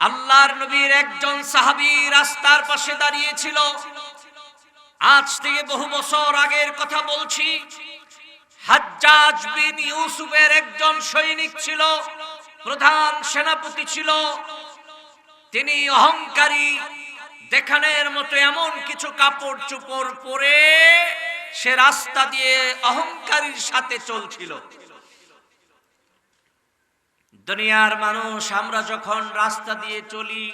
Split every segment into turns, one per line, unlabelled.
আল্লাহর নবীর একজন সাহাবী রাস্তার পাশে দাঁড়িয়েছিল। আজ থেকে বহু বছর আগের কথা বলছি। হাজ্জাজ বিন ইউসুফের একজন সৈনিক ছিল, প্রধান সেনাপতি ছিল। তিনি অহংকারী, দেখানের মতো এমন কিছু কাপড় চোপড় পরে সে রাস্তা দিয়ে অহংকারীর সাথে চলছিল। দুনিয়ার মানুষ, আমরা যখন রাস্তা দিয়ে চলি,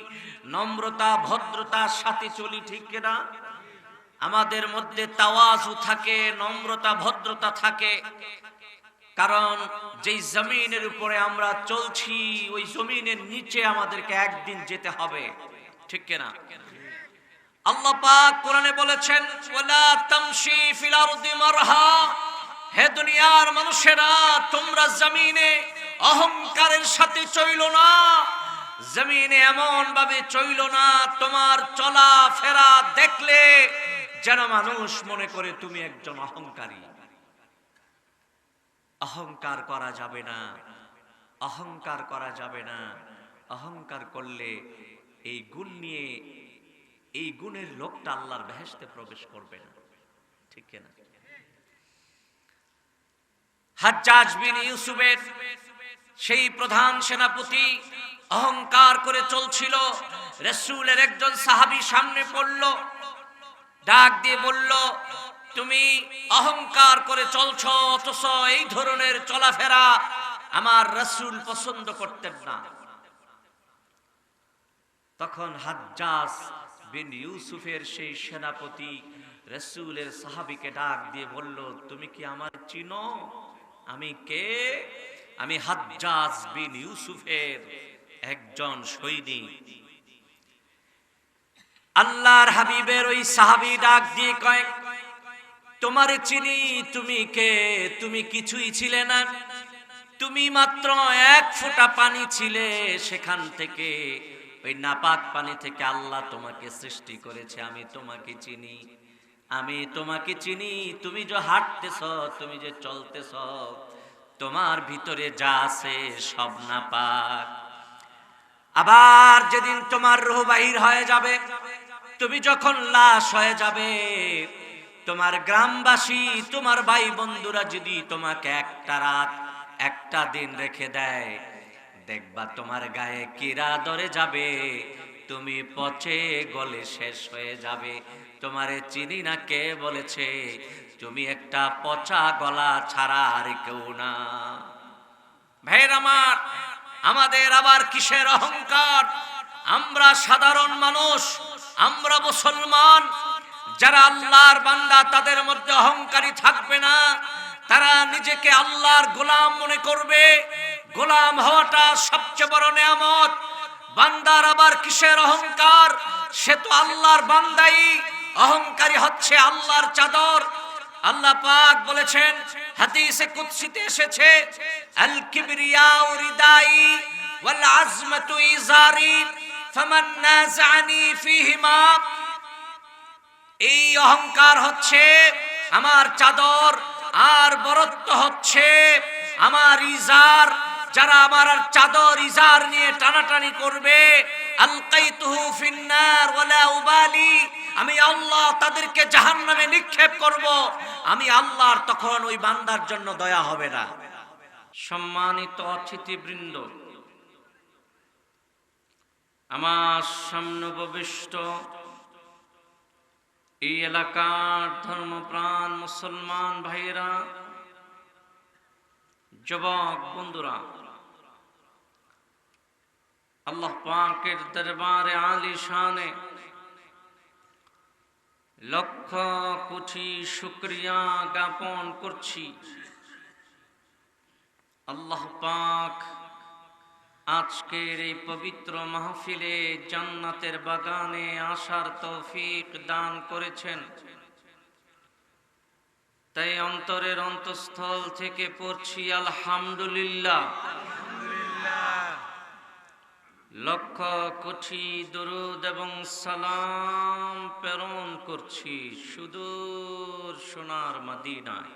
নম্রতা, ভদ্রতার সাথে চলি, ঠিক কিনা? আমাদের মধ্যে তাওয়াজু থাকে, নম্রতা, ভদ্রতা থাকে। কারণ যেই জমিনের উপরে আমরা চলছি, ওই জমিনের নিচে আমাদেরকে একদিন যেতে হবে, ঠিক কিনা? আল্লাহ পাক কোরআনে বলেছেন, ওয়ালা তামশি ফিল আরদি মারহা হে দুনিয়ার মানুষেরা, তোমরা জমিনে অহংকারের সাথে চইল না, জমিনে এমন ভাবে চইল না, তোমার চলা ফেরা দেখলে যেন মানুষ মনে করে তুমি একজন অহংকারী। অহংকার করা যাবে না, অহংকার করা যাবে না, অহংকার করলে এই গুণ নিয়ে, এই গুণের লোকটা আল্লাহর বেহেশতে প্রবেশ করবে না। ঠিক হাজ্জাজ বিন ইউসুফের সেই প্রধান সেনাপতি অহংকার করে চলছিল। রসুলের একজন সাহাবী সামনে পড়ল, ডাক দিয়ে বলল, তুমি অহংকার করে চলছ, অথচ এই ধরনের চলাফেরা আমার রসুল পছন্দ করতেন না। তখন হাজ্জাজ বিন ইউসুফের সেই সেনাপতি রসুলের সাহাবিকে ডাক দিয়ে বলল, তুমি কি আমার চিনো? আমি কে? আমি হাজ্জাজ বিন ইউসুফের একজন সৈনিক। আল্লাহর হাবিবের ওই সাহাবি ডাক দিয়ে কয়, তোমার চিনি তুমি কে? তুমি কিছুই ছিলে না। তুমি মাত্র এক ফোঁটা পানি ছিলে। সেখান থেকে, ওই নাপাক পানি থেকে আল্লাহ তোমাকে সৃষ্টি করেছে। আমি তোমাকে চিনি। আমি তোমাকে চিনি। তুমি যে হাঁটতেছ, তুমি যে চলতেছ তোমার ভিতরে যা আছে সব নাপাক আবার যেদিন তোমার রুহ বাহির হয়ে যাবে, তুমি যখন লাশ হয়ে যাবে, তোমার গ্রামবাসী, তোমার ভাই বন্ধুরা যদি তোমাকে একটা রাত, একটা দিন রেখে দেয়, দেখবা তোমার গায়ে কিরা ধরে যাবে, তুমি পচে গলে শেষ হয়ে যাবে। তোমারে চিনি না কে বলেছে তুমি একটা পচা গলা ছাড়া আর কেউ না। ভাইয়ের আমার, আমাদের আবার কিসের অহংকার? আমরা সাধারণ মানুষ, আমরা মুসলমান। যারা আল্লাহর বান্দা, তাদের মধ্যে অহংকারী থাকবে না। তারা নিজেকে আল্লাহর গোলাম মনে করবে। গোলাম হওয়াটা সবচেয়ে বড় নেয়ামত। বান্দার আবার কিসের অহংকার? সে তো আল্লাহর বান্দাই। অহংকারী হচ্ছে আল্লাহর চাদর। আল্লাহ পাক বলেছেন, হাদিসে কুদসিতে এসেছে, আল কিবরিয়াউ রিদাই ওয়াল আজমাতু ইজারি, ফামান নাযানি ফিহিমা। এই অহংকার হচ্ছে আমার চাদর আর বরত্ব হচ্ছে আমার ইজার। যারা আমার আর চাদর ইজার নিয়ে টানাটানি করবে আলকাইতুহু ফিন্নার ওয়ালা উবালি আমি আল্লাহ তাদেরকে জাহান্নামে নিক্ষেপ করব। আমি আল্লাহর তখন ওই বান্দার জন্য দয়া হবে না। সম্মানিত অতিথিবৃন্দ, আমার সামনে উপবিষ্ট এই এলাকার ধর্মপ্রাণ মুসলমান ভাইয়েরা, যুবক বন্ধুরা, আল্লাহ পাকের দরবারে আলী শানে লক্ষ কোটি শুক্রিয়া জ্ঞাপন করছি। আল্লাহ পাক আজকের এই পবিত্র মাহফিলে জান্নাতের বাগানে আসার তৌফিক দান করেছেন। তাই অন্তরের অন্তঃস্থল থেকে পড়ছি, আলহামদুলিল্লাহ। লক্ষ কোটি দরুদ এবং সালাম প্রেরণ করছি সুদূর সোনার মাদিনায়।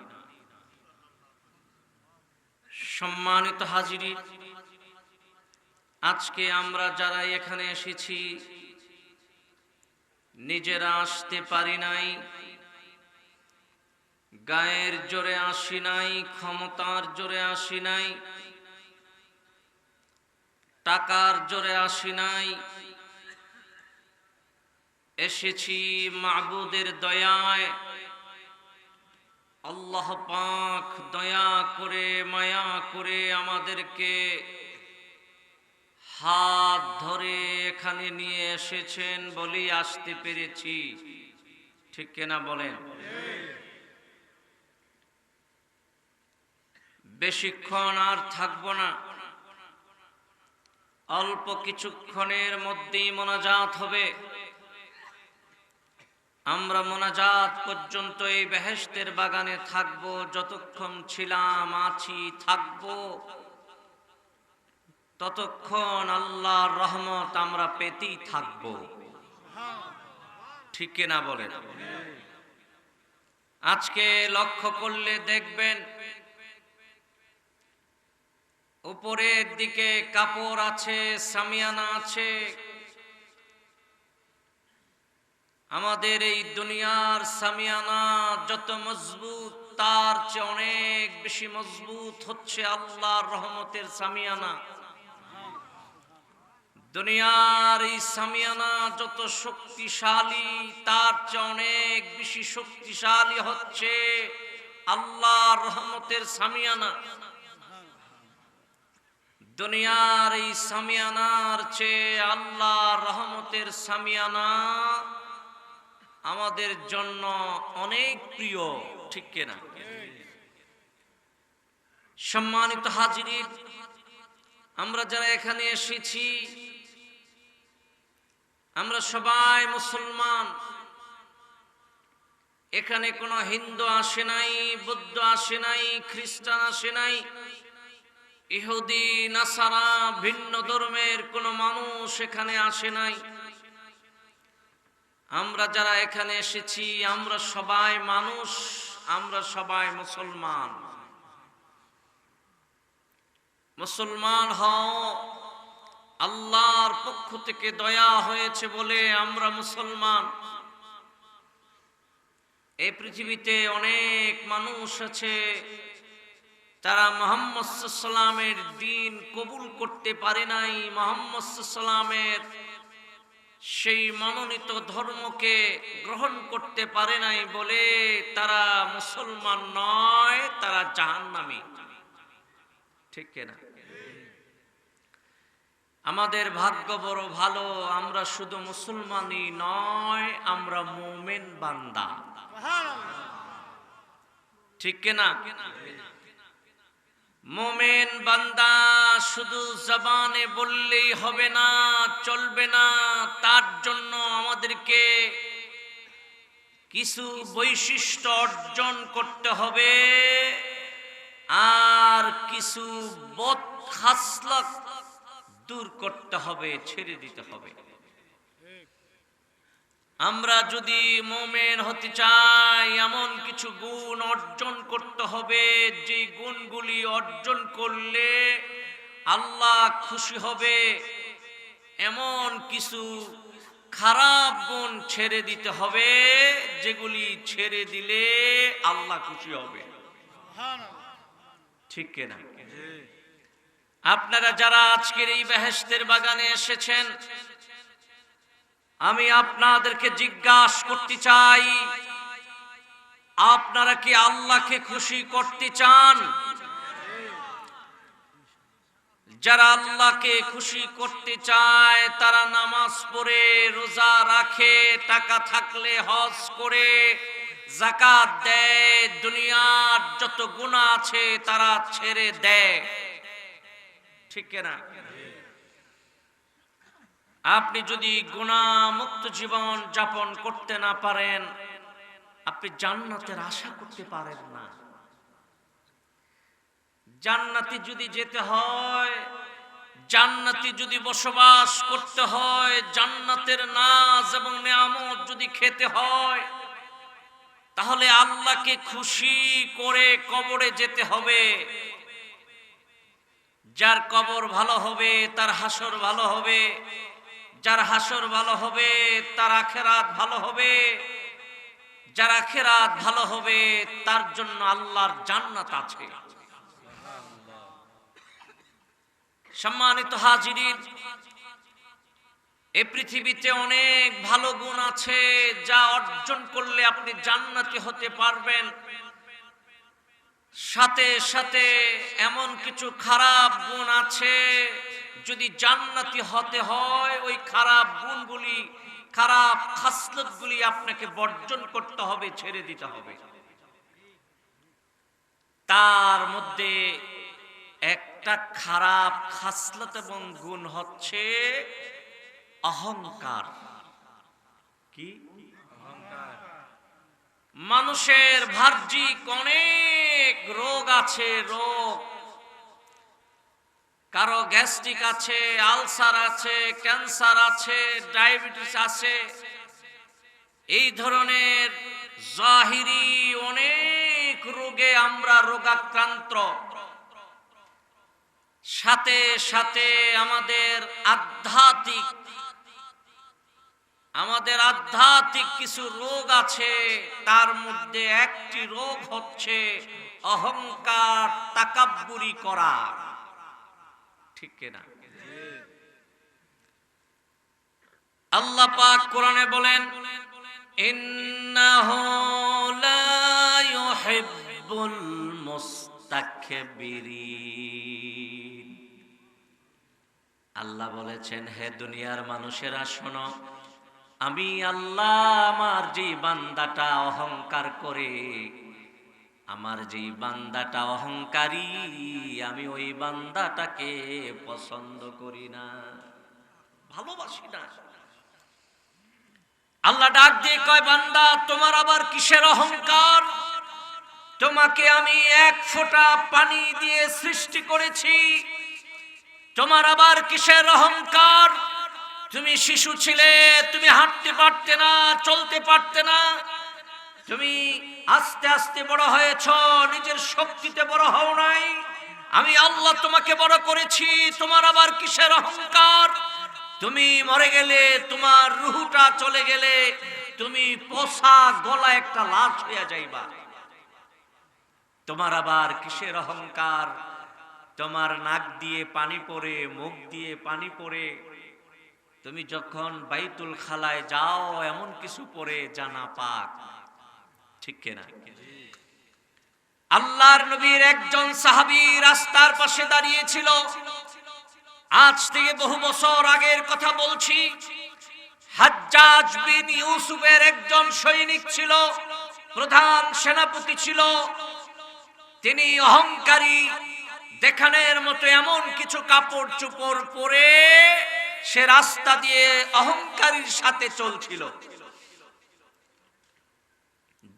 সম্মানিত হাজিরি, আজকে আমরা যারা এখানে এসেছি, নিজেরা আসতে পারি নাই, গায়ের জোরে আসি নাই, ক্ষমতার জোরে আসি নাই টাকার জোরে আসি নাই। এসেছি মাবুদের দয়ায়। আল্লাহ পাক দয়া করে, মায়া করে আমাদেরকে হাত ধরে এখানে নিয়ে এসেছেন বলেই আসতে পেরেছি। ঠিক কিনা বলেন? বেশিক্ষণ আর থাকব না। অল্প কিছুক্ষণের মধ্যেই মোনাজাত হবে। আমরা মোনাজাত পর্যন্ত এই বেহেস্তের বাগানে থাকব, যতক্ষণ ছিলাম আছি থাকব। ততক্ষণ আল্লাহর রহমত আমরা পেতেই থাকব। ঠিক না বলেন? আজকে লক্ষ্য করলে দেখবেন উপরের দিকে কাপড় আছে, সামিয়ানা আছে। আমাদের এই দুনিয়ার সামিয়ানা যত মজবুত, তার চেয়ে অনেক বেশি মজবুত হচ্ছে আল্লাহর রহমতের সামিয়ানা। দুনিয়ার এই সামিয়ানা যত শক্তিশালী, তার চেয়ে অনেক বেশি শক্তিশালী হচ্ছে আল্লাহর রহমতের সামিয়ানা। দুনিয়ার এই সামিয়ানার চেয়ে আল্লাহ রহমতের সামিয়ানা আমাদের জন্য অনেক প্রিয়, ঠিক কিনা? সম্মানিত হাজিরিন, আমরা যারা এখানে এসেছি, আমরা সবাই মুসলমান। এখানে কোনো হিন্দু আসে নাই, বৌদ্ধ আসে নাই, খ্রিস্টান আসে নাই। ইহুদি নাসারা, ভিন্ন ধর্মের কোনো মানুষ এখানে আসে নাই। আমরা যারা এখানে এসেছি, আমরা সবাই মানুষ, আমরা সবাই মুসলমান। মুসলমান হও, আল্লাহর পক্ষ থেকে দয়া হয়েছে বলে আমরা মুসলমান। এই পৃথিবীতে অনেক মানুষ আছে তারা মোহাম্মদ সাল্লামের দিন কবুল করতে পারে নাই। মোহাম্মদ সাল্লামের সেই মনোনীত ধর্মকে গ্রহণ করতে পারে নাই বলে তারা মুসলমান নয় তারা জাহান্নামী। ঠিক কিনা আমাদের ভাগ্য বড় ভালো আমরা শুধু মুসলমানই নয় আমরা মোমেন বান্দা। ঠিক কিনা মোমেন বান্দা শুধু জবানে বললেই হবে না, চলবে না। তার জন্য আমাদেরকে কিছু বৈশিষ্ট্য অর্জন করতে হবে আর কিছু বদ খাসলক দূর করতে হবে, ছেড়ে দিতে হবে। আমরা যদি মোমেন হতে চাই এমন কিছু গুণ অর্জন করতে হবে যে গুণগুলি অর্জন করলে আল্লাহ খুশি হবে। এমন কিছু খারাপ গুণ ছেড়ে দিতে হবে যেগুলি ছেড়ে দিলে আল্লাহ খুশি হবে। ঠিক কিনা? আপনারা যারা আজকের এই বেহেস্তের বাগানে এসেছেন আমি আপনাদেরকে জিজ্ঞাসা করতে চাই, আপনারা কি আল্লাহকে খুশি করতে চান? যারা আল্লাহকে খুশি করতে চায়, তারা নামাজ পড়ে, রোজা রাখে, টাকা থাকলে হজ করে জাকাত দেয়, দুনিয়ার যত গুণা আছে তারা ছেড়ে দেয়। ঠিক না আপনি যদি গুণামুক্ত জীবন যাপন করতে না পারেন, আপনি জান্নাতের আশা করতে পারেন না। জান্নাতি যদি যেতে হয়, জান্নাতি যদি বসবাস করতে হয়, জান্নাতের নাজ এবং নিয়ামত যদি খেতে হয়, তাহলে আল্লাহকে খুশি করে কবরে যেতে হবে। যার কবর ভালো হবে, তার হাসর ভালো হবে। যার হাসর ভালো হবে, তার আখেরাত ভালো হবে। যার আখেরাত ভালো হবে, তার জন্য আল্লাহর জান্নাত আছে। সম্মানিত হাজিরিন, এ পৃথিবীতে অনেক ভালো গুণ আছে, যা অর্জন করলে আপনি জান্নাতি হতে পারবেন। সাথে সাথে এমন কিছু খারাপ গুণ আছে যদি জান্নাতি হতে হয়, ওই খারাপ গুণগুলি, খারাপ খাসলতগুলি আপনাকে বর্জন করতে হবে, ছেড়ে দিতে হবে। তার মধ্যে একটা খারাপ খাসলত এবং গুণ হচ্ছে অহংকার। কি? মানুষের ভার্জিক অনেক রোগ আছে, রোগ কারও গ্যাস্ট্রিক আছে, আলসার আছে, ক্যান্সার আছে, ডায়াবেটিস আছে, এই ধরনের জাহিরি অনেক রোগে আমরা রোগাক্রান্ত। সাথে সাথে আমাদের আধ্যাত্মিক আমাদের আধ্যাত্মিক কিছু রোগ আছে, তার মধ্যে একটি রোগ হচ্ছে অহংকার তাকাব্বুরি করা। ঠিক কিনা? আল্লাহ পাক কোরআনে বলেন, ইন্নাহু লা ইউহিব্বুল মুস্তাকবিরিন। আল্লাহ বলেছেন, হে দুনিয়ার মানুষেরা, শোনো, আমি আল্লাহ আমার যে বান্দাটা অহংকার করে আমার যেই বান্দাটা অহংকারী, আমি ওই বান্দাটাকে পছন্দ করি না। ভালোবাসি না। আল্লাহ ডাক দিয়ে কয়, বান্দা, তোমার আবার কিসের অহংকার? তোমাকে আমি এক ফোঁটা পানি দিয়ে সৃষ্টি করেছি। তোমার আবার কিসের অহংকার? তুমি শিশু ছিলে, তুমি হাঁটতে পারতে না, চলতে পারতে না। তুমি আস্তে আস্তে বড় হয়েছ, নিজের শক্তিতে বড় হও নাই। আমি আল্লাহ তোমাকে বড় করেছি, তোমার আবার কিসের অহংকার? তুমি মরে গেলে, তোমার রুহুটা চলে গেলে, তুমি পোষা গলা একটা লাশ হইয়া যাইবা। তোমার আবার কিসের অহংকার? তোমার নাক দিয়ে পানি পড়ে, মুখ দিয়ে পানি পড়ে। তুমি যখন বাইতুল খালায় যাও, এমন কিছু পরে জানা পাক। ঠিক কিনা? আল্লাহর নবীর একজন সাহাবী রাস্তার পাশে দাঁড়িয়েছিল। আজ থেকে বহু বছর আগের কথা বলছি। হাজ্জাজ বিন ইউসুফের একজন সৈনিক ছিল, প্রধান সেনাপতি ছিল। তিনি অহংকারী, দেখানের মতো এমন কিছু কাপড় চুপড় পরে সে রাস্তা দিয়ে অহংকারীর সাথে চলছিল।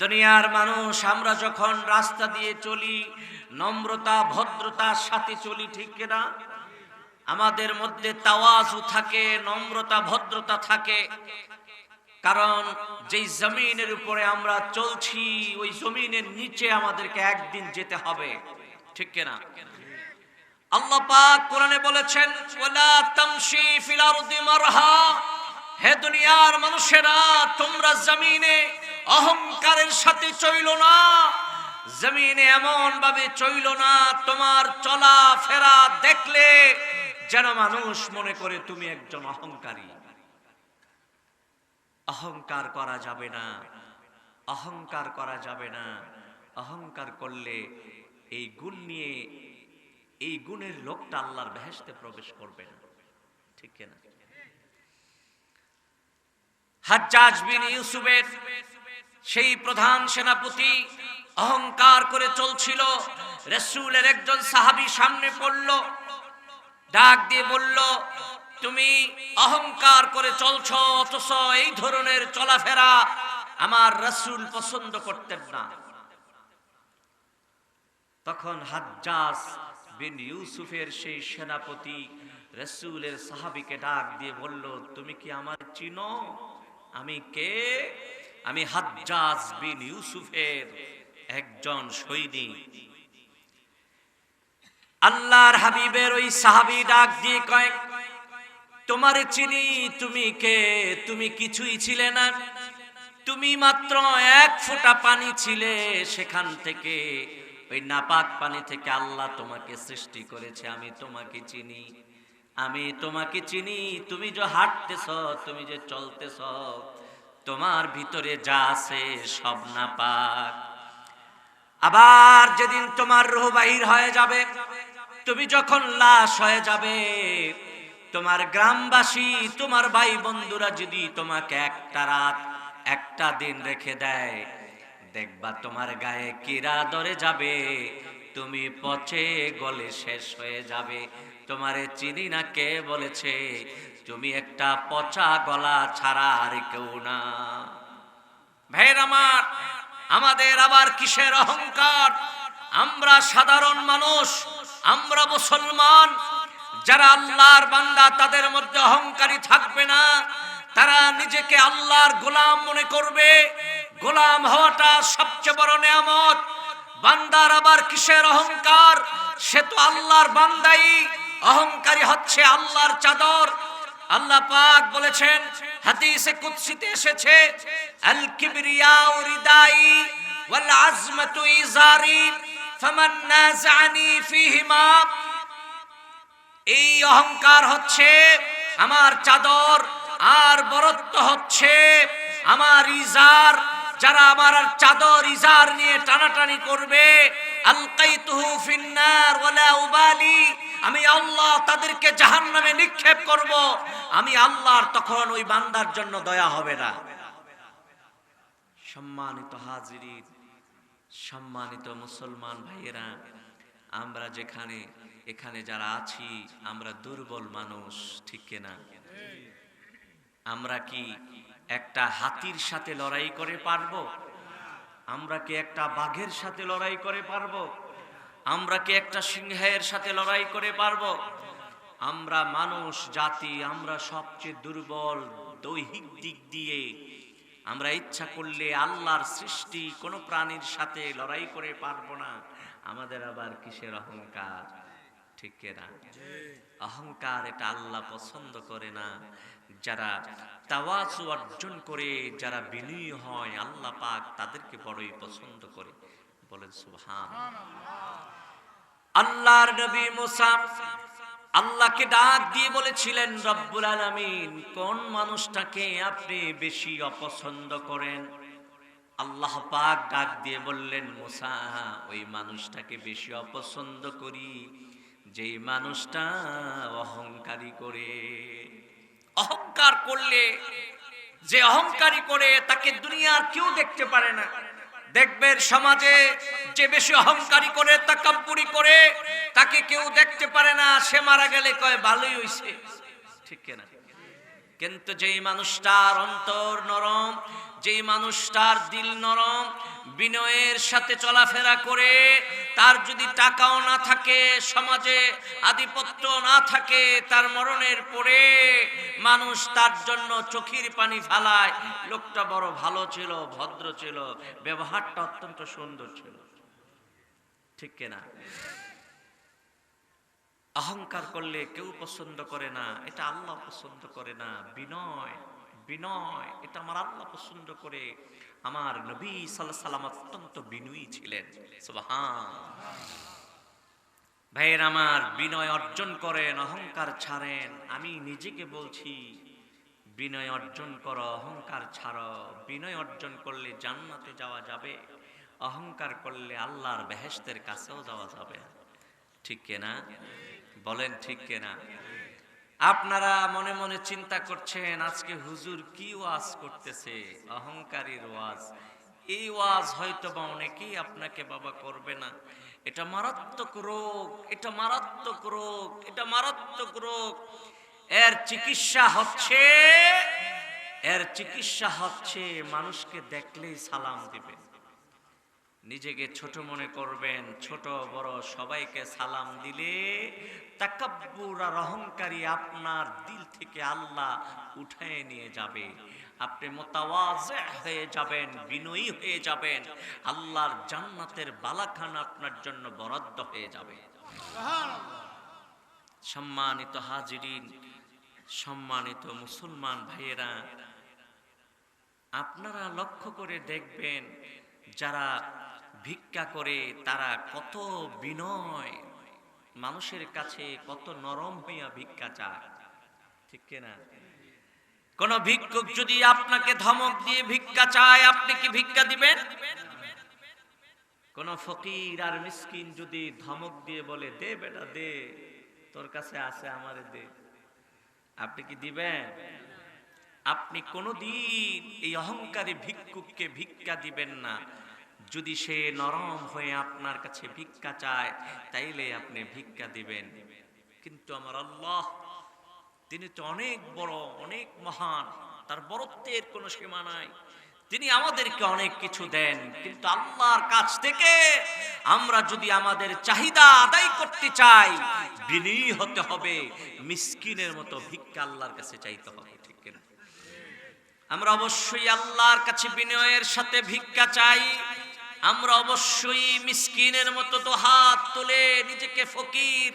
দুনিয়ার মানুষ, আমরা যখন রাস্তা দিয়ে চলি, নম্রতা, ভদ্রতার সাথে চলি, ঠিক কিনা? আমাদের মধ্যে তাওয়াজু থাকে, নম্রতা, ভদ্রতা থাকে। কারণ যেই জমিনের উপরে আমরা চলছি, ওই জমিনের নিচে আমাদেরকে একদিন যেতে হবে, ঠিক কিনা? আল্লাহ পাক কোরআনে বলেছেন, ওয়ালা তামশি ফিল আরদি মারহা হে দুনিয়ার মানুষেরা, তোমরা জমিনে অহংকারের সাথে চইল না, জমিনে এমন ভাবে চইল না, তোমার চলা ফেরা দেখলে যেন মানুষ মনে করে তুমি একজন অহংকারী। অহংকার করা যাবে না, অহংকার করা যাবে না, অহংকার করলে এই গুণ নিয়ে, এই গুণের লোকটা আল্লাহর বেহেশতে প্রবেশ করবে না। ঠিক না হাজ্জাজ বিন ইউসুফের সেই প্রধান সেনাপতি অহংকার করে চলছিল। রসুলের একজন সাহাবী সামনে পড়ল, ডাক দিয়ে বলল, তুমি অহংকার করে চলছ, অথচ এই ধরনের চলাফেরা আমার রসুল পছন্দ করতেন না। তখন হাজ্জাজ বিন ইউসুফের সেই সেনাপতি রসুলের সাহাবিকে ডাক দিয়ে বলল, তুমি কি আমার চিনো? আমি কে? আমি হাজ্জাজ বিন ইউসুফের একজন সৈনিক। আল্লাহর হাবিবের ওই সাহাবি ডাক দিয়ে কয়, তোমার চিনি তুমি কে? তুমি কিছুই ছিলে না। তুমি মাত্র এক ফোঁটা পানি ছিলে। সেখান থেকে, ওই নাপাক পানি থেকে আল্লাহ তোমাকে সৃষ্টি করেছে। আমি তোমাকে চিনি। আমি তোমাকে চিনি। তুমি যে হাঁটতেছ, তুমি যে চলতেছ তোমার ভিতরে যা আছে সব নাপাক আবার যেদিন তোমার রুহ বাহির হয়ে যাবে, তুমি যখন লাশ হয়ে যাবে, তোমার গ্রামবাসী, তোমার ভাই বন্ধুরা যদি তোমাকে একটা রাত, একটা দিন রেখে দেয়, দেখবা তোমার গায়ে কিরা ধরে যাবে, তুমি পচে গলে শেষ হয়ে যাবে। তোমারে চিনি না কে বলেছে তুমি একটা পচা গলা ছাড়া আর কেউ না। ভাইয়ের আমার, আমাদের আবার কিসের অহংকার? আমরা সাধারণ মানুষ, আমরা মুসলমান। যারা আল্লাহর বান্দা, তাদের মধ্যে অহংকারী থাকবে না। তারা নিজেকে আল্লাহর গোলাম মনে করবে। গোলাম হওয়াটা সবচেয়ে বড় নেয়ামত। বান্দার আবার কিসের অহংকার? সে তো আল্লাহর বান্দাই। অহংকারী হচ্ছে আল্লাহর চাদর। আল্লাহ পাক বলেছেন, হাদিসে কুদসিতে এসেছে, আল কিবরিয়াউ রিদাই ওয়াল আজমাতু ইজারি, ফামান নাযানি ফিহিমা। এই অহংকার হচ্ছে আমার চাদর, আর বরত্ব হচ্ছে আমার ইজার। যারা আমার আর চাদর, ইজার নিয়ে টানাটানি করবে, আলকাইতুহু ফিন্নার ওয়ালা উবালি। আমি আল্লাহ তাদেরকে জাহান্নামে নিক্ষেপ করব। আমি আল্লাহর তখন ওই বান্দার জন্য দয়া হবে না। সম্মানিত হাজিরিন, সম্মানিত মুসলমান ভাইয়েরা, আমরা যেখানে, এখানে যারা আছি, আমরা দুর্বল মানুষ, ঠিক না আমরা কি একটা হাতির সাথে লড়াই করে পারব? আমরা কি একটা বাঘের সাথে লড়াই করে পারব? আমরা কি একটা সিংহের সাথে লড়াই করে পারব? আমরা মানুষ, জাতি, আমরা সবচেয়ে দুর্বল, দৈহিক দিক দিয়ে। আমরা ইচ্ছা করলে আল্লাহর সৃষ্টি কোনো প্রাণীর সাথে লড়াই করে পারব না। আমাদের আবার কিসের অহংকার? ঠিক না? অহংকার এটা আল্লাহ পছন্দ করে না। যারা তাওয়াজু অর্জন করে, যারা বিনয়ী হয়, আল্লাহ পাক তাদেরকে বড়ই পছন্দ করে। বলেন সুবহান আল্লাহর নবী মুসা আল্লাহকে ডাক দিয়ে বলেছিলেন, রব্বুল আলামিন, কোন মানুষটাকে আপনি বেশি অপছন্দ করেন? আল্লাহ পাক ডাক দিয়ে বললেন, মুসা, ওই মানুষটাকে বেশি অপছন্দ করি, যেই মানুষটা অহংকারী করে। অহংকার করলে, যে অহংকারী করে, তাকে দুনিয়ার কেউ দেখতে পারে না। দেখবেন সমাজে যে বেশি অহংকারী করে, তাকাম্পুরি করে, তাকে কেউ দেখতে পারে না, সে মারা গেলে কয়, ভালোই হইছে। ঠিক না কিন্তু যেই মানুষটার অন্তর নরম, যেই মানুষটার দিল নরম, বিনয়ের সাথে চলাফেরা করে তার যদি টাকাও না থাকে, সমাজে আধিপত্য না থাকে, তার মরণের পরে মানুষ তার জন্য চোখের পানি ফালায় লোকটা বড় ভালো ছিল, ভদ্র ছিল, ব্যবহারটা অত্যন্ত সুন্দর ছিল। ঠিক কিনা? অহংকার করলে কেউ পছন্দ করে না, এটা আল্লাহ পছন্দ করে না, বিনয় বিনয়, এটা আমার আল্লাহ পছন্দ করে। আমার নবী সাল্লাহ সাল্লাম অত্যন্ত বিনয়ী ছিলেন ভাইয়ের আমার, বিনয় অর্জন করেন, অহংকার ছাড়েন, আমি নিজেকে বলছি, বিনয় অর্জন করো, অহংকার ছাড়ো। বিনয় অর্জন করলে জান্নাতে যাওয়া যাবে, অহংকার করলে আল্লাহর বেহেশতের কাছেও যাওয়া যাবে। ঠিক কেনা? বলেন ঠিক কেনা? আপনারা মনে মনে চিন্তা করছেন, আজকে হুজুর কি ওয়াজ করতেছে? অহংকারীর ওয়াজ। এই ওয়াজ হয়তো বা অনেকেই আপনাকে বাবা করবে না। এটা মারাত্মক রোগ, এটা মারাত্মক রোগ, এটা মারাত্মক রোগ। এর চিকিৎসা হচ্ছে, এর চিকিৎসা হচ্ছে মানুষকে দেখলেই সালাম দিবেন নিজেকে ছোট মনে করবেন, ছোট, বড়, সবাইকে সালাম দিলে তাকাব্বুর আর অহংকারী আপনার দিল থেকে আল্লাহ উঠায় নিয়ে যাবে। আপনি মোতাওয়াজে হয়ে যাবেন, বিনয়ী হয়ে যাবেন, আল্লাহর জান্নাতের বালাখান আপনার জন্য বরাদ্দ হয়ে যাবে। সম্মানিত হাজিরিন, সম্মানিত মুসলমান ভাইয়েরা, আপনারা লক্ষ্য করে দেখবেন, যারা ভিক্ষা করে তারা কত বিনয়। মানুষের কাছে কত নরম হইয়া ভিক্ষা চায়। ঠিক কিনা? কোন ভিক্ষুক যদি আপনাকে ধমক দিয়ে ভিক্ষা চায়, আপনি কি ভিক্ষা দিবেন? কোন ফকির আর মিসকিন যদি ধমক দিয়ে বলে, দে বেটা, দে, তোর কাছে আছে, আমারে দে। আপনি কি দিবেন? আপনি কোনদিন এই অহংকারী ভিক্ষুককে ভিক্ষা দিবেন না। যদি সে নরম হয়ে আপনার কাছে ভিক্ষা চায়, তাইলে আপনি ভিক্ষা দিবেন। কিন্তু আমার আল্লাহ, তিনি তো অনেক বড়, অনেক মহান, তার বরত্বের কোনো সীমা নাই। তিনি আমাদেরকে অনেক কিছু দেন, কিন্তু আল্লাহর কাছ থেকে আমরা যদি আমাদের চাহিদা আদায় করতে চাই বিনয়ী হতে হবে, মিসকিনের মতো ভিক্ষা আল্লাহর কাছে চাইতে হবে, ঠিক কিনা? আমরা অবশ্যই আল্লাহর কাছে বিনয়ের সাথে ভিক্ষা চাই। আমরা অবশ্যই মিসকিনের মতো তো হাত তুলে নিজেকে ফকির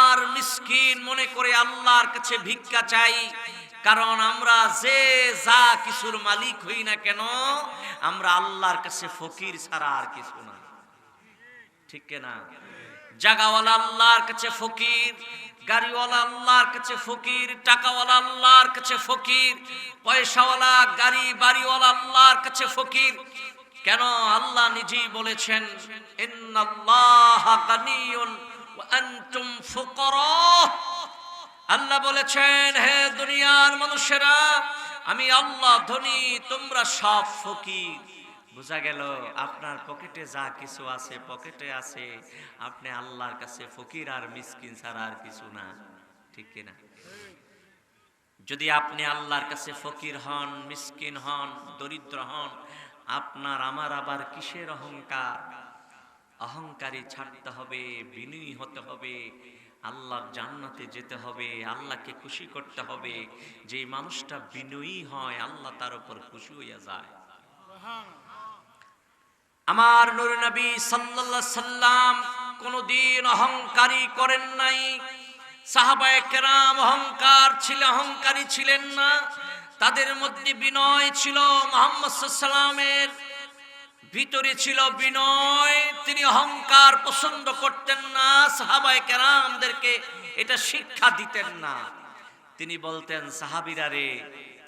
আর মিসকিন মনে করে আল্লাহর কাছে ভিক্ষা চাই। কারণ আমরা যে যা কিছুর মালিক হই না কেন, আমরা আল্লাহর কাছে ফকির ছাড়া আর কিছু না। ঠিক না জাগাওয়ালা আল্লাহর কাছে ফকির, গাড়িওয়ালা আল্লাহর কাছে ফকির, টাকাওয়ালা আল্লাহর কাছে ফকির, পয়সাওয়ালা, গাড়ি বাড়িওয়ালা আল্লাহর কাছে ফকির কেন আল্লাহ নিজেই বলেছেন আল্লাহ বলেছেন, হে দুনিয়ার মানুষেরা, আমি আল্লাহ ধনী, তোমরা সব ফকির। বোঝা গেল, আপনার পকেটে যা কিছু আছে, পকেটে আছে। আপনি আল্লাহর কাছে ফকির আর মিসকিন ছাড়া আর কিছু না। ঠিক কিনা যদি আপনি আল্লাহর কাছে ফকির হন, মিসকিন হন, দরিদ্র হন আপনার আমার আবার কিসের অহংকার? অহংকারী ছাড়তে হবে, বিনয়ী হতে হবে, আল্লাহর জান্নাতে যেতে হবে, আল্লাহকে খুশি করতে হবে। যে মানুষটা বিনয়ী হয়, আল্লাহ তার উপর খুশি হইয়া যায়। আমার নুর নবী সাল্লাল্লাহু সাল্লাম কোনদিন অহংকারী করেন নাই। সাহাবায়ে কেরাম অহংকার ছিল, অহংকারী ছিলেন না। তাদের মধ্যে বিনয় ছিল, মোহাম্মদ সাল্লামের। ভিতরে ছিল বিনয়, তিনি অহংকার পছন্দ করতেন না, সাহাবায়ে কেরামদেরকে এটা শিক্ষা দিতেন না। তিনি বলতেন, সাহাবিরা রে,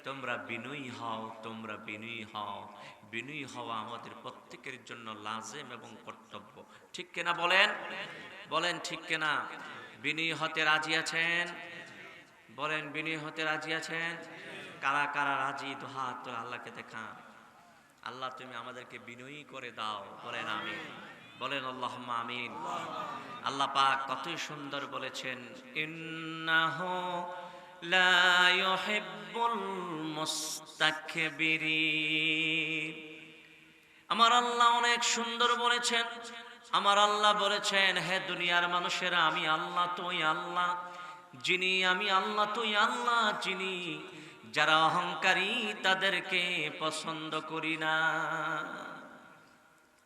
তোমরা বিনয়ী হও, তোমরা বিনয়ী হও। বিনয়ী হওয়া আমাদের প্রত্যেকের জন্য লাজেম এবং কর্তব্য। ঠিক কিনা বলেন? বলেন, ঠিক কিনা? বিনয়ী হতে রাজি আছেন? বলেন, বিনয়ী হতে রাজি আছেন? কারা কারা রাজি? দোহা তো আল্লাহকে দেখা আল্লাহ, তুমি আমাদেরকে বিনয়ী করে দাও। বলেন আমিন। বলেন আল্লাহ আমিন। আল্লাহ পাক কতই সুন্দর বলেছেন, ইন্নাহু আমার আল্লাহ অনেক সুন্দর বলেছেন। আমার আল্লাহ বলেছেন, হে দুনিয়ার মানুষেরা, আমি আল্লাহ তুই আল্লাহ। যিনি আমি আল্লাহ তুই আল্লাহ। যিনি যারা অহংকারী তাদেরকে পছন্দ করি না।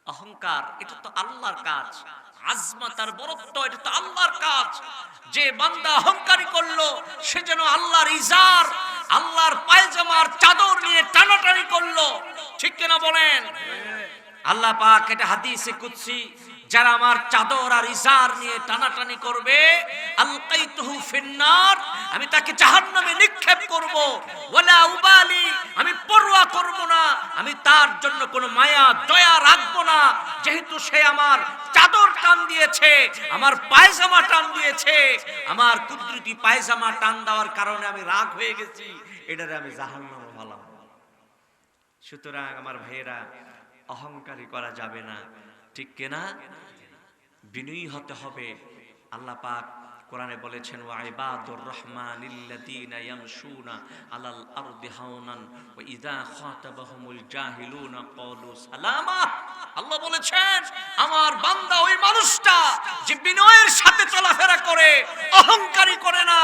অহংকার, এটা তো আল্লাহর কাজ। আজমা তার বরত্ব, এটা তো আল্লাহর কাজ। যে বান্দা অহংকারী করল, সে যেন আল্লাহর ইজার, আল্লাহর পায়জামার চাদর নিয়ে টানাটানি করল। ঠিক কিনা বলেন? আল্লাহ পাক এটা হাদিসে কুদসি, যারা আমার চাদর আর ইজার নিয়ে টানাটানি করবে আলকাইতুহু ফিন্নার আমি তাকে জাহান্নামে নিক্ষেপ করব। ওয়ালা উবালি, আমি পরোয়া করব না। আমি তার জন্য কোনো মায়া, দয়া রাখব না। যেহেতু সে আমার চাদর টান দিয়েছে, আমার পায়জামা টান দিয়েছে, আমার কুদরতি পায়জামা টান দেওয়ার কারণে আমি রাগ হয়ে গেছি, এটারে আমি জাহান্নামে ভালাম সুতরাং আমার ভাইয়েরা, অহংকারী করা যাবে না। ঠিক কেনা? বিনয়ী হতে হবে। আল্লাহ পাক কোরআনে বলেছেন, ওয়া ইবাদুর রহমানিল্লাযীনা ইয়ামশুনা আলাল আরদি হাওনান ওয়া ইযা খাতাবাহুমুল জাহিলুনা ক্বালু সালামা। আল্লাহ বলেছেন, আমার বান্দা ওই মানুষটা যে বিনয়ের সাথে চলাফেরা করে, অহংকারী করে না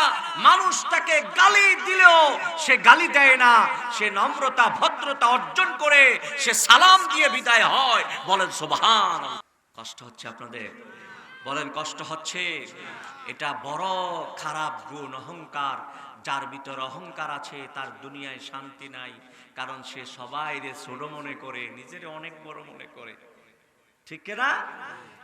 মানুষ তাকে গালি দিলেও সে গালি দেয় না, সে নম্রতা, ভদ্রতা অর্জন করে সে সালাম দিয়ে বিদায় হয়। বলেন সুবহান কষ্ট হচ্ছে আপনাদের? বলেন, কষ্ট হচ্ছে। এটা বড় খারাপ গুণ, অহংকার। যার ভিতর অহংকার আছে, তার দুনিয়ায় শান্তি নাই। কারণ সে সবাই রে ছোট মনে করে, নিজের অনেক বড় মনে করে। ঠিক না?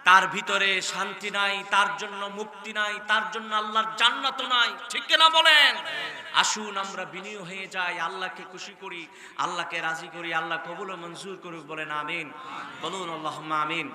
তার ভিতরে শান্তি নাই, তার জন্য মুক্তি নাই, তার জন্য আল্লাহর জান্নাত নাই। ঠিক না বলেন? আসুন, আমরা বিনিয়োগ হয়ে যাই, আল্লাহকে খুশি করি, আল্লাহকে রাজি করি, আল্লাহ কবুল মঞ্জুর করুক বলেন, আমিন। বলুন আল্লাহ আমিন।